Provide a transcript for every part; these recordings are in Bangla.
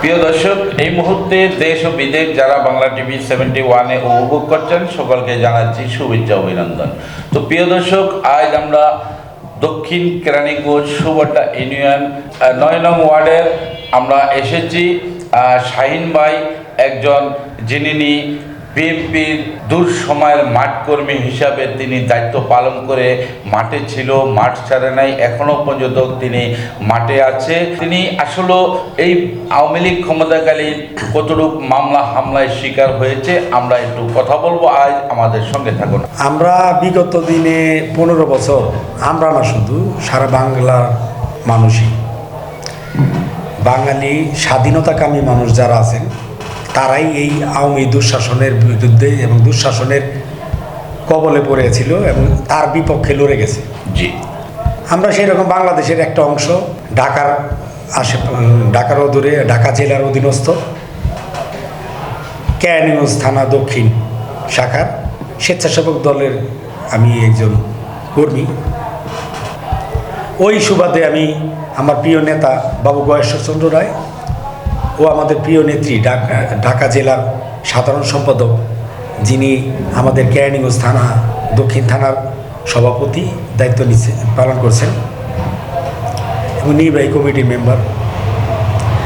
প্রিয় দর্শক, এই মুহূর্তে দেশ ও বিদেশ যারা বাংলা টিভি সেভেন্টি ওয়ানে উপভোগ করছেন, সকলকে জানাচ্ছি শুভেচ্ছা অভিনন্দন। তো প্রিয় দর্শক, আজ আমরা দক্ষিণ কেরানীগঞ্জ সুবাড্ডা ইউনিয়ন নয় নং ওয়ার্ডের আমরা এসেছি শাহিন ভাই একজন যিনি বিএনপির দূর সময়ের মাঠ কর্মী হিসাবে তিনি দায়িত্ব পালন করে মাঠে ছিল, মাঠ ছাড়ে নাই এখনও পর্যন্ত তিনি মাঠে আছে। তিনি আসলে এই আওয়ামী লীগ ক্ষমতাকালীন কতটুক মামলা হামলায় শিকার হয়েছে, আমরা একটু কথা বলব, আজ আমাদের সঙ্গে থাকুন। আমরা বিগত দিনে পনেরো বছর, আমরা না শুধু, সারা বাংলার মানুষই। বাঙালি স্বাধীনতাকামী মানুষ যারা আছেন তারাই এই আওয়ামী দুঃশাসনের বিরুদ্ধে এবং দুঃশাসনের কবলে পড়েছিল এবং তার বিপক্ষে লড়ে গেছে। জি। আমরা সেই রকম বাংলাদেশের একটা অংশ ঢাকার আশে ঢাকার অদূরে ঢাকা জেলার অধীনস্থ। ক্যানিগঞ্জ থানা দক্ষিণ শাখার স্বেচ্ছাসেবক দলের আমি একজন কর্মী। ওই সুবাদে আমি আমার প্রিয় নেতা বাবু গয়েশ্বরচন্দ্র রায় ও আমাদের প্রিয় নেত্রী ঢাকা ঢাকা জেলার সাধারণ সম্পাদক যিনি আমাদের কেরানীগঞ্জ থানা দক্ষিণ থানার সভাপতি দায়িত্ব নিচ্ছে পালন করছেন। এবং নির্বাহী কমিটির মেম্বার।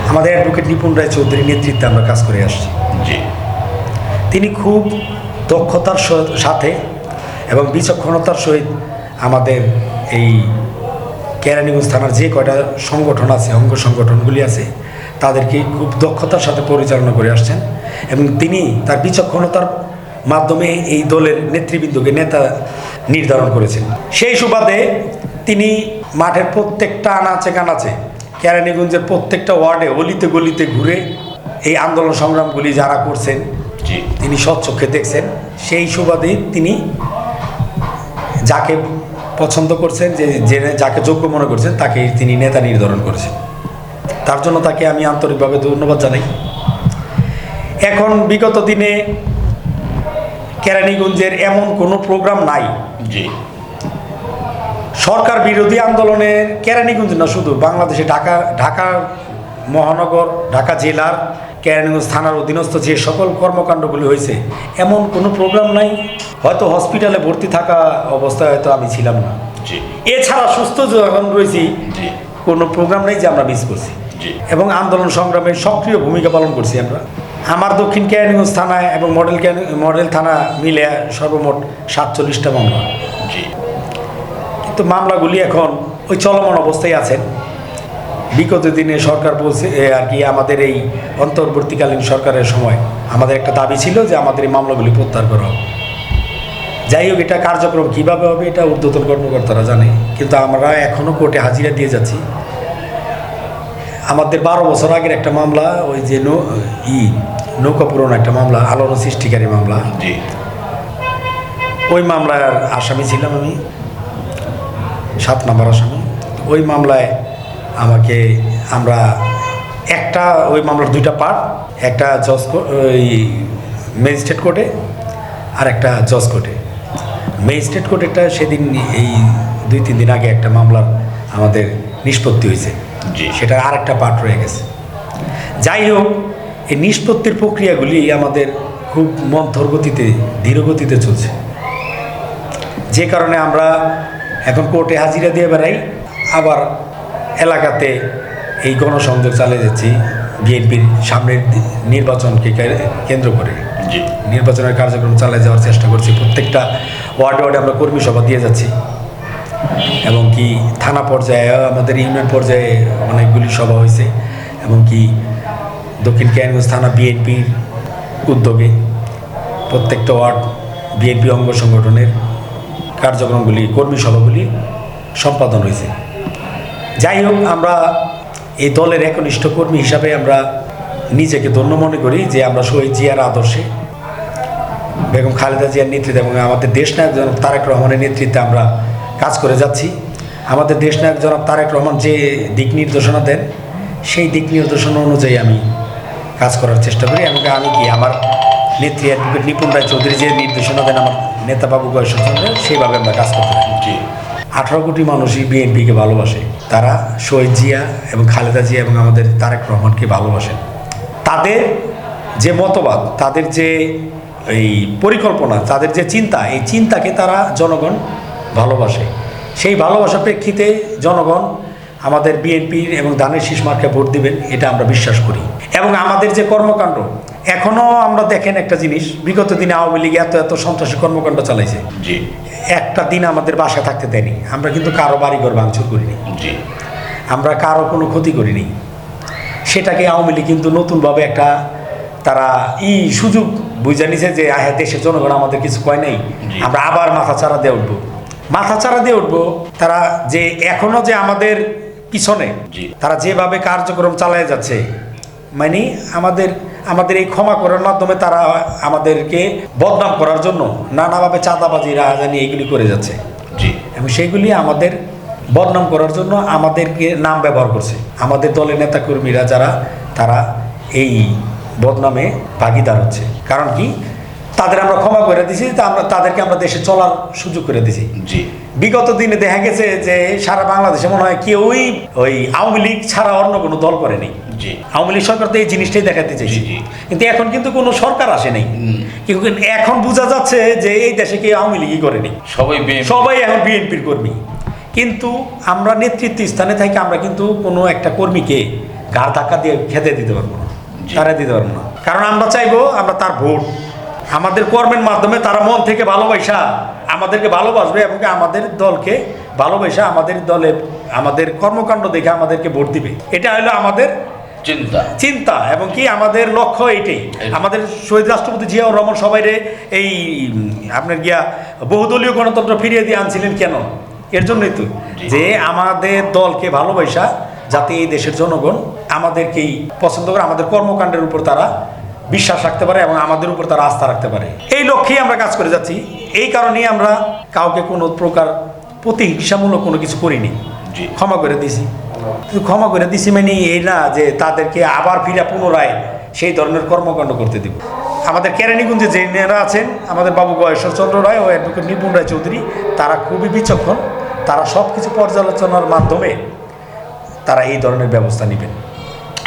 আমাদের অ্যাডভোকেট নিপুণ রায় চৌধুরীর নেতৃত্বে আমরা কাজ করে আসছি। জি। তিনি খুব দক্ষতার সাথে এবং বিচক্ষণতার সহিত আমাদের এই কেরানীগঞ্জ থানার যে কয়টা সংগঠন আছে অঙ্গ সংগঠনগুলি আছে তাদেরকে খুব দক্ষতার সাথে পরিচালনা করে আসছেন এবং তিনি তার বিচক্ষণতার মাধ্যমে এই দলের নেতৃবৃন্দকে নেতা নির্ধারণ করেছেন। সেই সুবাদে তিনি মাঠের প্রত্যেকটা আনাচে কানাচে কেরানীগঞ্জের প্রত্যেকটা ওয়ার্ডে অলিতে গলিতে ঘুরে এই আন্দোলন সংগ্রামগুলি যারা করছেন তিনি স্বচ্ছক্ষে দেখছেন। সেই সুবাদে তিনি যাকে পছন্দ করছেন যে যে যাকে যোগ্য মনে করছেন তাকে তিনি নেতা নির্ধারণ করেছেন। তার জন্য তাকে আমি আন্তরিকভাবে ধন্যবাদ জানাই। এখন বিগত দিনে কেরানীগঞ্জের এমন কোনো প্রোগ্রাম নাই। জি। সরকার বিরোধী আন্দোলনের কেরানীগঞ্জ না শুধু বাংলাদেশে ঢাকা ঢাকা মহানগর ঢাকা জেলার কেরানীগঞ্জ থানার অধীনস্থ যে সকল কর্মকাণ্ডগুলি হয়েছে এমন কোনো প্রোগ্রাম নাই। হয়তো হসপিটালে ভর্তি থাকা অবস্থায় হয়তো আমি ছিলাম না। এছাড়া সুস্থ যখন রয়েছি কোনো প্রোগ্রাম নেই যে আমরা মিস করছি। এবং আন্দোলন সংগ্রামে সক্রিয় ভূমিকা পালন করছি আমরা। আমার দক্ষিণ কেরানীগঞ্জ থানায় এবং মডেল মডেল থানা মিলে সর্বমোট সাতচল্লিশটা মামলা। জি। কিন্তু মামলাগুলি এখন ওই চলমান অবস্থায় আছেন বিগত দিনে সরকার বলছে আর কি আমাদের এই অন্তর্বর্তীকালীন সরকারের সময় আমাদের একটা দাবি ছিল যে আমাদের এই মামলাগুলি প্রত্যাহার করা হোক। যাই হোক এটা কার্যক্রম কীভাবে হবে এটা ঊর্ধ্বতন কর্মকর্তারা জানে। কিন্তু আমরা এখনও কোর্টে হাজিরা দিয়ে যাচ্ছি। আমাদের বারো বছর আগের একটা মামলা ওই যে নৌ ই নৌকা পুরনো একটা মামলা আলোড়ন সৃষ্টিকারী মামলা। জি। ওই মামলার আসামি ছিলাম আমি সাত নম্বর আসামি। ওই মামলায় আমাকে আমরা একটা ওই মামলার দুইটা পার্ট একটা জজ ওই ম্যাজিস্ট্রেট কোর্টে আর একটা জজ কোর্টে। ম্যাজিস্ট্রেট কোর্টেরটা সেদিন এই দুই তিন দিন আগে একটা মামলার আমাদের নিষ্পত্তি হয়েছে। সেটার আর একটা পার্ট রয়ে গেছে। যাই হোক এই নিষ্পত্তির প্রক্রিয়াগুলি আমাদের খুব মন্থর গতিতে ধীর চলছে। যে কারণে আমরা এখন কোর্টে হাজিরা দিয়ে বেড়াই আবার এলাকাতে এই গণসংযোগ চালিয়ে যাচ্ছি বিএনপির সামনের নির্বাচনকে কেন্দ্র করে। নির্বাচনের কার্যক্রম চালিয়ে যাওয়ার চেষ্টা করছি। প্রত্যেকটা ওয়ার্ডে ওয়ার্ডে আমরা কর্মী সভা দিয়ে যাচ্ছি। এবং কি থানা পর্যায়ে, আমাদের ইউনিয়ন পর্যায়ে অনেকগুলি সভা হয়েছে এবং কি দক্ষিণ কেরানীগঞ্জ থানা বিএনপির উদ্যোগে প্রত্যেকটা ওয়ার্ড বিএনপি অঙ্গ সংগঠনের কার্যক্রমগুলি, কর্মী সভাগুলি সম্পাদন হয়েছে। যাই হোক, আমরা এই দলের একনিষ্ঠ কর্মী হিসাবে আমরা নিজেকে ধন্য মনে করি যে আমরা শহীদ জিয়ার আদর্শে, বেগম খালেদা জিয়ার নেতৃত্বে এবং আমাদের দেশ নায়ক তারেক রহমানের নেতৃত্বে আমরা কাজ করে যাচ্ছি। আমাদের দেশ নায়ক জনাব তারেক রহমান যে দিক নির্দেশনা দেন সেই দিক নির্দেশনা অনুযায়ী আমি কাজ করার চেষ্টা করি এবং আমি কি আমার নেত্রী অ্যাডভোকেট নিপুণ রায় চৌধুরী যে নির্দেশনা দেন আমার নেতা বাবু গয়েশ্বরচন্দ্র সেইভাবে আমরা কাজ করতে পারি আঠারো কোটি মানুষই বিএনপিকে ভালোবাসে। তারা শহীদ জিয়া এবং খালেদা জিয়া এবং আমাদের তারেক রহমানকে ভালোবাসেন। তাদের যে মতবাদ তাদের যে এই পরিকল্পনা তাদের যে চিন্তা এই চিন্তাকে তারা জনগণ ভালোবাসে। সেই ভালোবাসার প্রেক্ষিতে জনগণ আমাদের বিএনপির এবং দানের শীষ মার্কে ভোট দিবেন এটা আমরা বিশ্বাস করি। এবং আমাদের যে কর্মকাণ্ড এখনও আমরা দেখেন একটা জিনিস বিগত দিনে আওয়ামী লীগ এত এত সন্ত্রাসী কর্মকাণ্ড চালাইছে। জি। একটা দিন আমাদের বাসা থাকতে দেয়নি। আমরা কিন্তু কারও বাড়িঘর ভাঙচুর করিনি। জি। আমরা কারও কোনো ক্ষতি করিনি। সেটাকে আওয়ামী লীগ কিন্তু নতুনভাবে একটা তারা ই সুযোগ বুঝে নিছে যে আহ দেশের জনগণ আমাদের কিছু কয় নাই। আমরা আবার মাথা চারা দিয়ে উঠবো। মাথা চারা দিয়ে উঠবো। তারা যে এখনও যে আমাদের পিছনে। তারা যেভাবে কার্যক্রম চালায় যাচ্ছে মানে আমাদের আমাদের এই ক্ষমা করার মাধ্যমে তারা আমাদেরকে বদনাম করার জন্য নানাভাবে চাঁদাবাজি রাহাজানি এইগুলি করে যাচ্ছে। জি। এবং সেগুলি আমাদের বদনাম করার জন্য আমাদেরকে নাম ব্যবহার করছে। আমাদের দলের নেতাকর্মীরা যারা তারা এই বদনামে ভাগিদার হচ্ছে। কারণ কি? তাদের আমরা ক্ষমা করে দিছি আমরা তাদেরকে আমরা দেশে চলার সুযোগ করে দিছি। জি। বিগত দিনে দেখা গেছে যে সারা বাংলাদেশে মনে হয় কেউই ওই আওয়ামী লীগ ছাড়া অন্য কোনো দল করেনি জি। আওয়ামী লীগ সরকার তো এই জিনিসটাই দেখাতে চাইছে। কিন্তু এখন কিন্তু কোনো সরকার আসে নাই। কিন্তু এখন বোঝা যাচ্ছে যে এই দেশে কেউ আওয়ামী লীগই করেনি সবাই সবাই এখন বিএনপির কর্মী। কিন্তু আমরা নেতৃত্ব স্থানে থেকে আমরা কিন্তু কোনো একটা কর্মীকে ঘাড় ধাক্কা দিয়ে খেতে দিতে পারব না তারা দিতে পারব না। কারণ আমরা চাইব আমরা তার ভোট আমাদের কর্মের মাধ্যমে তারা মন থেকে ভালোবাসা আমাদেরকে ভালোবাসবে এবং আমাদের দলকে ভালোবাসা আমাদের দলে আমাদের কর্মকাণ্ড দেখে আমাদেরকে ভোট দিবে। এটা হলো আমাদের চিন্তা। চিন্তা এবং কি আমাদের লক্ষ্য এটাই। এটাই। আমাদের শহীদ রাষ্ট্রপতি জিয়াউর রহমান সবাইরে এই আপনার গিয়া বহুদলীয় গণতন্ত্র ফিরিয়ে দিয়ে আনছিলেন কেন? এর জন্যই তো। যে আমাদের দলকে ভালোবাসা যাতে এই দেশের জনগণ আমাদেরকেই পছন্দ করে আমাদের কর্মকাণ্ডের উপর তারা বিশ্বাস রাখতে পারে এবং আমাদের উপর তারা আস্থা রাখতে পারে। এই লক্ষ্যেই আমরা কাজ করে যাচ্ছি। এই কারণেই আমরা কাউকে কোনো প্রকার প্রতিহিংসামূলক কোনো কিছু করিনি। ক্ষমা করে দিছি। কিন্তু ক্ষমা করে দিছি মানে এই না যে তাদেরকে আবার ফিরে পুনরায় সেই ধরনের কর্মকাণ্ড করতে দিব। আমাদের কেরানীগঞ্জে যে নেরা আছেন আমাদের বাবু গয়েশ্বরচন্দ্র রায় ও অ্যাডভোকেট নিপুণ রায় চৌধুরী তারা খুবই বিচক্ষণ। তারা সব কিছু পর্যালোচনার মাধ্যমে তারা এই ধরনের ব্যবস্থা নেবেন।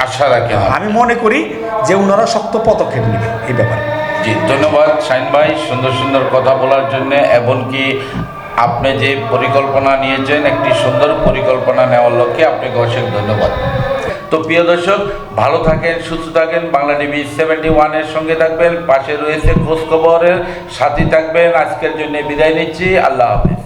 আশা রাখেন আমি মনে করি যে ওনারা শক্ত পদক্ষেপ নেবেন এই ব্যাপারে। জি ধন্যবাদ শাইন ভাই সুন্দর সুন্দর কথা বলার জন্য এমনকি আপনি যে পরিকল্পনা নিয়েছেন একটি সুন্দর পরিকল্পনা নেওয়ার লক্ষ্যে আপনাকে অশেষ ধন্যবাদ। তো প্রিয় দর্শক ভালো থাকেন সুস্থ থাকেন বাংলা টিভি সেভেন্টি ওয়ানের সঙ্গে থাকবেন পাশে রয়েছে খোঁজ খবরের সাথে থাকবেন। আজকের জন্য বিদায় নিচ্ছি আল্লাহ হাফেজ।